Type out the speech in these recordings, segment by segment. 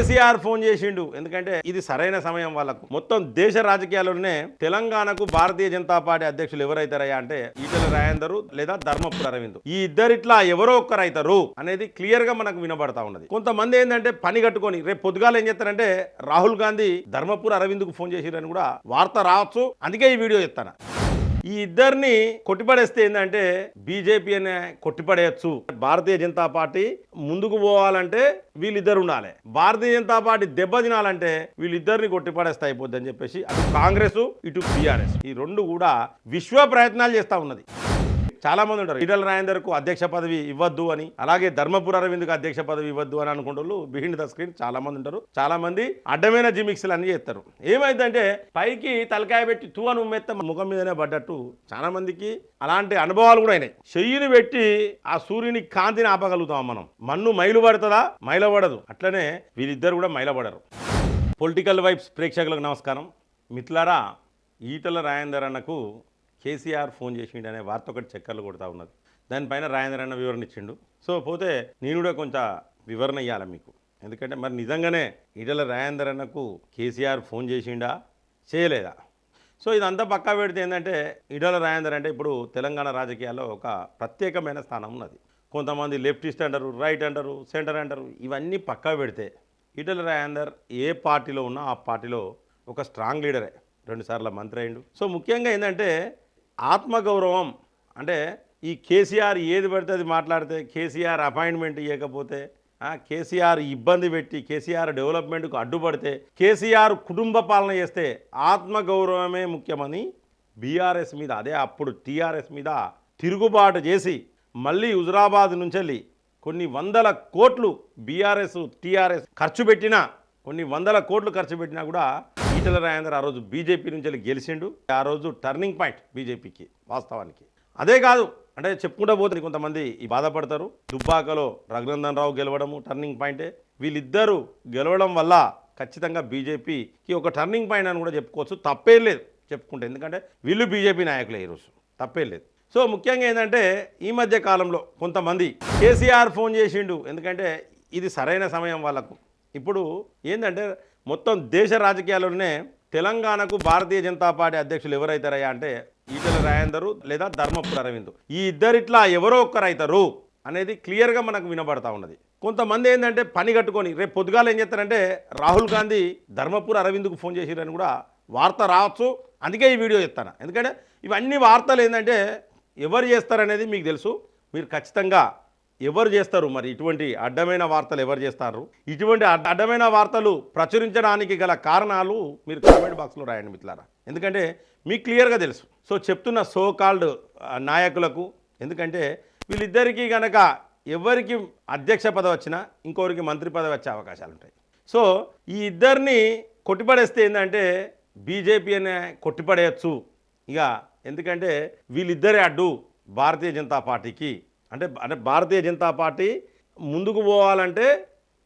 KCR phone చేసిండు. ఎందుకంటే ఇది సరైన సమయం వాళ్ళకు. మొత్తం దేశ రాజకీయాల్లోనే తెలంగాణకు భారతీయ జనతా పార్టీ అధ్యక్షులు ఎవరైతారయ్యా అంటే ఈటల రాయందరు లేదా ధర్మపుర అరవింద్. ఈ ఇద్దరిట్లా ఎవరో ఒక్కరు అవుతారు అనేది క్లియర్గా మనకు వినబడతా ఉన్నది. కొంతమంది ఏంటంటే పని కట్టుకొని రేపు పొద్దుగాల ఏం చేస్తారంటే రాహుల్ గాంధీ ధర్మపుర అరవింద్కు ఫోన్ చేసిరని కూడా వార్త రావచ్చు. అందుకే ఈ వీడియో చెప్తాను? ఈ ఇద్దరిని కొట్టిపడేస్తే ఏంటంటే బీజేపీ అనే కొట్టిపడేయచ్చు. భారతీయ జనతా పార్టీ ముందుకు పోవాలంటే వీళ్ళిద్దరు ఉండాలి. భారతీయ జనతా పార్టీ దెబ్బ తినాలంటే వీళ్ళిద్దరిని కొట్టిపడేస్తే అయిపోద్ది అని చెప్పేసి అటు కాంగ్రెస్ ఇటు బీఆర్ఎస్ ఈ రెండు కూడా విశ్వ ప్రయత్నాలు చేస్తా ఉన్నది. చాలామంది ఉంటారు. ఈటల రాజేందర్కు అధ్యక్ష పదవి ఇవ్వద్దు అని అలాగే ధర్మపుర అరవింద్కు అధ్యక్ష పదవి ఇవ్వద్దు అని అనుకుంటారు బిహైండ్ ద స్క్రీన్ చాలామంది ఉంటారు. చాలామంది అడ్డమైన జిమిక్స్లు అన్ని చేస్తారు. ఏమైందంటే పైకి తలకాయ పెట్టి తూ అని ఉమ్మెత్త ముఖం మీదనే పడ్డట్టు చాలామందికి అలాంటి అనుభవాలు కూడా అయినాయి. చెయ్యిని పెట్టి ఆ సూర్యుని కాంతిని ఆపగలుగుతాం మనం. మన్ను మైలు పడుతుందా? మైలపడదు అట్లనే వీళ్ళిద్దరు కూడా మైలపడరు పొలిటికల్ వైబ్స్ ప్రేక్షకులకు నమస్కారం. మిత్లారా ఈటల రాయందర్ అన్నకు కేసీఆర్ ఫోన్ చేసిండు అనే వార్త ఒకటి చక్కర్లు కొడతా ఉన్నది. దానిపైన రాజేంద్ర అన్న వివరణ ఇచ్చిండు. సో పోతే నేను కూడా కొంచెం వివరణ ఇవ్వాలి మీకు? ఎందుకంటే మరి నిజంగానే ఈటల రాజేందర్ అన్నకు కేసీఆర్ ఫోన్ చేసిండా? చేయలేదా? సో ఇదంతా పక్కా పెడితే ఏంటంటే ఈటల రాజేందర్ అంటే ఇప్పుడు తెలంగాణ రాజకీయాల్లో ఒక ప్రత్యేకమైన స్థానం ఉన్నది. కొంతమంది లెఫ్టిస్ట్ అంటారు రైట్ అంటారు సెంటర్ అంటారు ఇవన్నీ పక్కా పెడితే ఈటల రాజేందర్ ఏ పార్టీలో ఉన్నా ఆ పార్టీలో ఒక స్ట్రాంగ్ లీడరే. రెండుసార్లు మంత్రి అయిండు సో ముఖ్యంగా ఏంటంటే ఆత్మగౌరవం అంటే ఈ కేసీఆర్ ఏది పడితే అది మాట్లాడితే కేసీఆర్ అపాయింట్మెంట్ ఇవ్వకపోతే కేసీఆర్ ఇబ్బంది పెట్టి కేసీఆర్ డెవలప్మెంట్కు అడ్డుపడితే కేసీఆర్ కుటుంబ పాలన చేస్తే ఆత్మగౌరవమే ముఖ్యమని బీఆర్ఎస్ మీద అదే అప్పుడు టీఆర్ఎస్ మీద తిరుగుబాటు చేసి మళ్ళీ హుజరాబాద్ నుంచి వెళ్ళి కొన్ని వందల కోట్లు బీఆర్ఎస్ టీఆర్ఎస్ ఖర్చు పెట్టినా కొన్ని వందల కోట్లు ఖర్చు పెట్టినా కూడా ఈటల రాజేందర్ ఆ రోజు బీజేపీ నుంచి వెళ్ళి గెలిచిండు. ఆ రోజు టర్నింగ్ పాయింట్ బీజేపీకి వాస్తవానికి. అదే కాదు అంటే చెప్పుకుంటూ పోతుంది కొంతమంది ఈ బాధపడతారు. దుబ్బాకలో రఘునందన్ రావు గెలవడము టర్నింగ్ పాయింటే వీళ్ళిద్దరూ గెలవడం వల్ల ఖచ్చితంగా బీజేపీకి ఒక టర్నింగ్ పాయింట్ అని కూడా చెప్పుకోవచ్చు. తప్పేం లేదు చెప్పుకుంటే. ఎందుకంటే వీళ్ళు బీజేపీ నాయకులే ఈరోజు తప్పేం లేదు. సో ముఖ్యంగా ఏంటంటే ఈ మధ్య కాలంలో కొంతమంది కేసీఆర్ ఫోన్ చేసిండు. ఎందుకంటే ఇది సరైన సమయం వాళ్ళకు. ఇప్పుడు ఏంటంటే మొత్తం దేశ రాజకీయాల్లోనే తెలంగాణకు భారతీయ జనతా పార్టీ అధ్యక్షులు ఎవరైతారయ్యా అంటే ఈటల రాయందరు లేదా ధర్మపుర అరవింద్. ఈ ఇద్దరిట్లా ఎవరో ఒక్కరు అవుతారు అనేది క్లియర్గా మనకు వినబడతా ఉన్నది. కొంతమంది ఏంటంటే పని కట్టుకొని రేపు పొద్దుగాల ఏం చేస్తారంటే రాహుల్ గాంధీ ధర్మపుర అరవింద్కు ఫోన్ చేసిరని కూడా వార్త రావచ్చు. అందుకే ఈ వీడియో చెప్తాను ఎందుకంటే ఇవన్నీ వార్తలు ఏంటంటే ఎవరు చేస్తారనేది మీకు తెలుసు. మీరు ఖచ్చితంగా ఎవరు చేస్తారు మరి? ఇటువంటి అడ్డమైన వార్తలు ఎవరు చేస్తారు? ఇటువంటి అడ్డ- అడ్డమైన వార్తలు ప్రచురించడానికి గల కారణాలు మీరు కామెంట్ బాక్స్లో రాయండి మిత్రులారా. ఎందుకంటే మీకు క్లియర్గా తెలుసు. సో చెప్తున్న సో కాల్డ్ నాయకులకు ఎందుకంటే వీళ్ళిద్దరికీ గనక ఎవరికి అధ్యక్ష పదవి వచ్చినా ఇంకొకరికి మంత్రి పదవి వచ్చే అవకాశాలు ఉంటాయి. సో ఈ ఇద్దరిని కొట్టిపడేస్తే ఏంటంటే బీజేపీ అనే కొట్టిపడేయచ్చు. ఇక ఎందుకంటే వీళ్ళిద్దరే అడ్డు భారతీయ జనతా పార్టీకి అంటే అంటే భారతీయ జనతా పార్టీ ముందుకు పోవాలంటే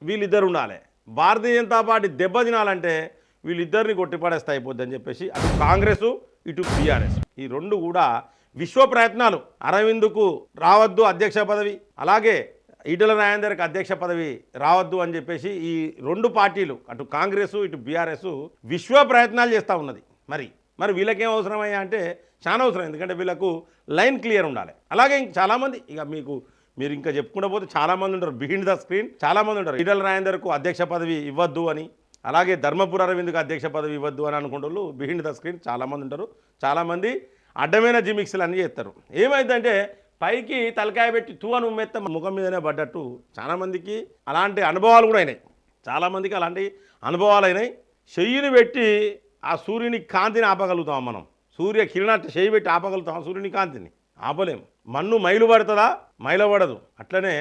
వీళ్ళిద్దరు ఉండాలి. భారతీయ జనతా పార్టీ దెబ్బ తినాలంటే వీళ్ళిద్దరిని కొట్టిపడేస్తా అయిపోద్ది అని చెప్పేసి అటు కాంగ్రెస్ ఇటు బీఆర్ఎస్. ఈ రెండు కూడా విశ్వ ప్రయత్నాలు. అరవింద్కు రావద్దు అధ్యక్ష పదవి అలాగే ఈటల రాజేందర్కి అధ్యక్ష పదవి రావద్దు అని చెప్పేసి ఈ రెండు పార్టీలు అటు కాంగ్రెస్ ఇటు బీఆర్ఎస్ విశ్వ ప్రయత్నాలు చేస్తూ ఉన్నది. మరి మరి వీళ్ళకేం అవసరమయ్యా అంటే చాలా అవసరం ఎందుకంటే వీళ్ళకు లైన్ క్లియర్ ఉండాలి. అలాగే ఇంక చాలామంది ఇక మీకు మీరు ఇంకా చెప్పుకుంటూ పోతే చాలామంది ఉంటారు. బిహైండ్ ద స్క్రీన్ చాలామంది ఉంటారు. ఈటల రాయందర్కు అధ్యక్ష పదవి ఇవ్వద్దు అని. అలాగే ధర్మపుర అరవింద్కు అధ్యక్ష పదవి ఇవ్వద్దు అని అనుకుంటూ బిహైండ్ ద స్క్రీన్ చాలామంది ఉంటారు. చాలామంది అడ్డమైన జిమిక్స్లు అన్నీ చేస్తారు. ఏమైందంటే పైకి తలకాయ పెట్టి తూ అని ఉమ్మెత్త ముఖం మీదనే పడ్డట్టు చాలామందికి అలాంటి అనుభవాలు కూడా అయినాయి. చాలామందికి అలాంటి అనుభవాలు అయినాయి. చెయ్యిని పెట్టి ఆ సూర్యుని కాంతిని ఆపగలుగుతాం మనం. సూర్య కిరణాన్ని చేయబెట్టి ఆపగలుగుతాం. సూర్యుని కాంతిని ఆపలేం. మన్ను మైలు పడుతుందా? మైలపడదు. అట్లనే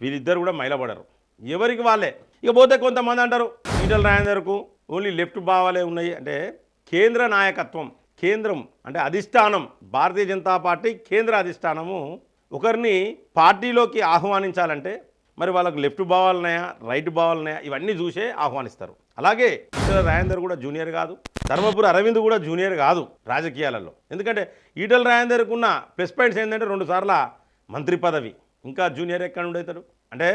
వీళ్ళిద్దరు కూడా మైలపడరు. ఎవరికి వాళ్ళే? ఇక పోతే కొంతమంది అంటారు ఈటల రాజేందర్కు ఓన్లీ లెఫ్ట్ భావాలే ఉన్నాయి. అంటే కేంద్ర నాయకత్వం కేంద్రం అంటే అధిష్టానం భారతీయ జనతా పార్టీ కేంద్ర అధిష్టానము ఒకరిని పార్టీలోకి ఆహ్వానించాలంటే మరి వాళ్ళకు లెఫ్ట్ బావాలన్నాయా రైట్ బావాలన్నాయా ఇవన్నీ చూసే ఆహ్వానిస్తారు. అలాగే ఈటల రాయందర్ కూడా జూనియర్ కాదు ధర్మపురి అరవింద్ కూడా జూనియర్ కాదు రాజకీయాలలో. ఎందుకంటే ఈటల రాజేందర్కు ఉన్న ప్లస్ పాయింట్స్ ఏంటంటే రెండు సార్ల మంత్రి పదవి. ఇంకా జూనియర్ ఎక్కడ ఉండవుతాడు అంటే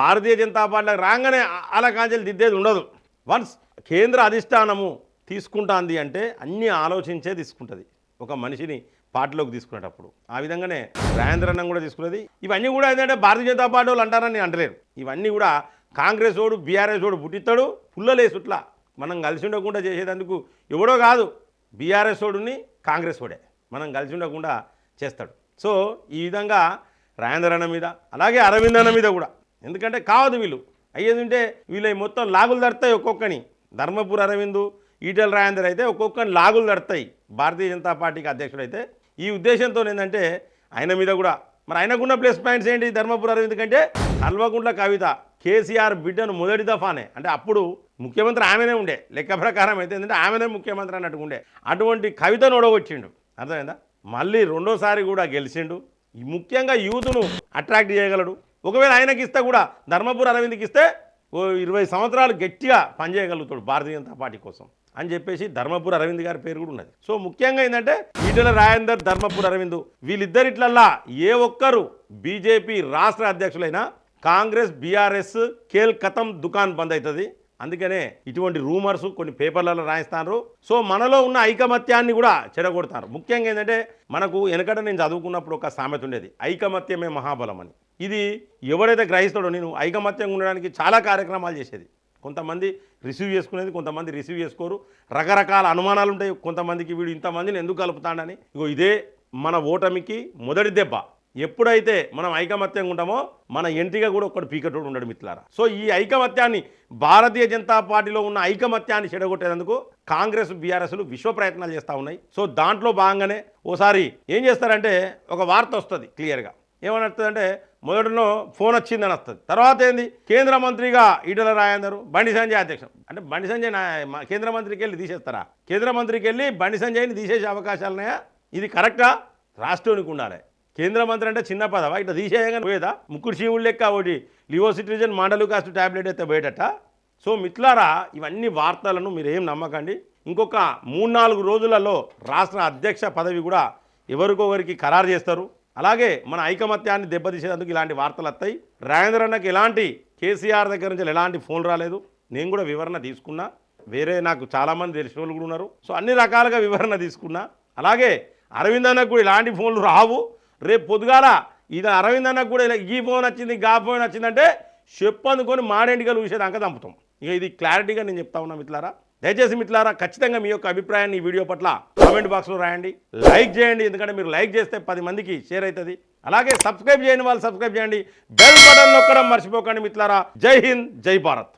భారతీయ జనతా పార్టీలకు రాగానే అలా దిద్దేది ఉండదు. వన్స్ కేంద్ర అధిష్టానము తీసుకుంటాంది అంటే అన్నీ ఆలోచించే తీసుకుంటుంది. ఒక మనిషిని పార్టీలోకి తీసుకునేటప్పుడు. ఆ విధంగానే రాజేంద్ర అన్నం కూడా తీసుకునేది. ఇవన్నీ కూడా ఏంటంటే భారతీయ జనతా పార్టీ వాళ్ళు అంటారని నేను అంటలేరు ఇవన్నీ కూడా కాంగ్రెస్ ఓడు బీఆర్ఎస్ ఓడు పుట్టిస్తాడు పుల్లలేసుట్లా. మనం కలిసి ఉండకుండా చేసేటందుకు ఎవడో కాదు బీఆర్ఎస్ ఓడుని కాంగ్రెస్ వాడే. మనం కలిసి ఉండకుండా చేస్తాడు. సో ఈ విధంగా రాజేంద్ర అన్న మీద అలాగే అరవింద్ అన్న మీద కూడా. ఎందుకంటే కావదు వీళ్ళు. అయ్యేది ఉంటే వీళ్ళు మొత్తం లాగులు తడతాయి ఒక్కొక్కని. ధర్మపురి అరవిందు ఈటల రాజేందర్ అయితే ఒక్కొక్కని లాగులు తడతాయి. భారతీయ జనతా పార్టీకి అధ్యక్షుడు అయితే ఈ ఉద్దేశంతో ఏంటంటే ఆయన మీద కూడా మరి ఆయనకున్న ప్లస్ పాయింట్స్ ఏంటి ధర్మపురి అరవింద్ కంటే? కల్వకుంట్ల కవిత కేసీఆర్ బిడ్డను మొదటి దఫానే. అంటే అప్పుడు ముఖ్యమంత్రి ఆమెనే ఉండే. లెక్క ప్రకారం అయితే ఏంటంటే ఆమెనే ముఖ్యమంత్రి అన్నట్టు ఉండే. అటువంటి కవితను ఓడగొచ్చిండు అర్థమైందా? మళ్ళీ రెండోసారి కూడా గెలిచిండు. ఈ ముఖ్యంగా యూత్ను అట్రాక్ట్ చేయగలడు. ఒకవేళ ఆయనకి ఇస్తే కూడా ధర్మపురి అరవింద్కి ఇస్తే ఓ ఇరవై సంవత్సరాలు గట్టిగా పనిచేయగలుగుతాడు భారతీయ జనతా పార్టీ కోసం అని చెప్పేసి ధర్మపురి అరవింద్ గారి పేరు కూడా ఉన్నది. సో ముఖ్యంగా ఏంటంటే ఈటల రాజేందర్ ధర్మపురి అరవింద్ వీళ్ళిద్దరిట్లల్లా ఏ ఒక్కరు బీజేపీ రాష్ట్ర అధ్యక్షులైనా కాంగ్రెస్ బీఆర్ఎస్ కేల్ కథం దుకాన్ బంద్ అవుతుంది అందుకనే ఇటువంటి రూమర్స్ కొన్ని పేపర్లలో రాయిస్తారు సో మనలో ఉన్న ఐకమత్యాన్ని కూడా చెడగొడతారు. ముఖ్యంగా ఏంటంటే మనకు వెనకట నేను చదువుకున్నప్పుడు ఒక సామెత ఉండేది. ఐకమత్యమే మహాబలం అని ఇది ఎవరైతే గ్రహిస్తాడో నేను ఐకమత్యంగా ఉండడానికి చాలా కార్యక్రమాలు చేసేది. కొంతమంది రిసీవ్ చేసుకునేది కొంతమంది రిసీవ్ చేసుకోరు. రకరకాల అనుమానాలు ఉంటాయి. కొంతమందికి వీడు ఇంతమందిని ఎందుకు కలుపుతాడని. ఇగో ఇదే మన ఓటమికి మొదటి దెబ్బ. ఎప్పుడైతే మనం ఐకమత్యంగా ఉంటామో మన ఎంట్రీగా కూడా ఒక్కడు పీకటోడు ఉండడు మిత్రులారా. సో ఈ ఐకమత్యాన్ని భారతీయ జనతా పార్టీలో ఉన్న ఐకమత్యాన్ని చెడగొట్టేందుకు కాంగ్రెస్ బీఆర్ఎస్లు విశ్వ ప్రయత్నాలు చేస్తూ ఉన్నాయి. సో దాంట్లో భాగంగానే ఓసారి ఏం చేస్తారంటే ఒక వార్త వస్తుంది క్లియర్గా. ఏమని వస్తుందంటే మొదటలో ఫోన్ వచ్చిందని వస్తుంది తర్వాత ఏంది? కేంద్ర మంత్రిగా ఈటల రాయందరు బండి సంజయ్ అధ్యక్షం. అంటే బండి సంజయ్ నా కేంద్ర మంత్రికి వెళ్ళి తీసేస్తారా? కేంద్ర మంత్రికి వెళ్ళి బండి సంజయ్ని తీసేసే అవకాశాలు ఉన్నాయా ఇది కరెక్టా? రాష్ట్రానికి ఉండాలి. కేంద్ర మంత్రి అంటే చిన్న పదవా? ఇట్లా తీసేయగానే పోయేదా? ముక్కుడు చీవుడు లెక్క ఒకటి లివోసిట్రిజన్ మండలు కాస్ట్ ట్యాబ్లెట్ అయితే బయటట సో మిత్లారా ఇవన్నీ వార్తలను మీరు ఏం నమ్మకండి. ఇంకొక మూడు నాలుగు రోజులలో రాష్ట్ర అధ్యక్ష పదవి కూడా ఎవరికొకరికి ఖరారు చేస్తారు? అలాగే మన ఐకమత్యాన్ని దెబ్బతీసేందుకు ఇలాంటి వార్తలు వస్తాయి. రాజేంద్ర అన్నకి ఎలాంటి కేసీఆర్ దగ్గర నుంచి ఎలాంటి ఫోన్ రాలేదు. నేను కూడా వివరణ తీసుకున్నా. వేరే నాకు చాలామంది తెలిసిన వాళ్ళు కూడా ఉన్నారు. సో అన్ని రకాలుగా వివరణ తీసుకున్నా. అలాగే అరవింద్ అన్నకు కూడా ఇలాంటి ఫోన్లు రావు. రేపు పొద్దుగాల ఇది అరవింద్ అన్నకు కూడా ఇలా ఈ ఫోన్ వచ్చింది గా ఫోన్ వచ్చిందంటే చెప్పు అందుకొని మాడేంటికలు చూసేదాకా చంపుతాం ఇక ఇది క్లారిటీగా నేను చెప్తా ఉన్నా మిత్రులారా. దయచేసి మిత్రులారా ఖచ్చితంగా మీ యొక్క అభిప్రాయాన్ని ఈ వీడియో పట్ల కామెంట్ బాక్స్లో రాయండి. లైక్ చేయండి ఎందుకంటే మీరు లైక్ చేస్తే పది మందికి షేర్ అవుతుంది. అలాగే సబ్స్క్రైబ్ చేయని వాళ్ళు సబ్స్క్రైబ్ చేయండి. బెల్ బటన్ నొక్కడం మర్చిపోకండి మిత్రులారా. జై హింద్ జై భారత్.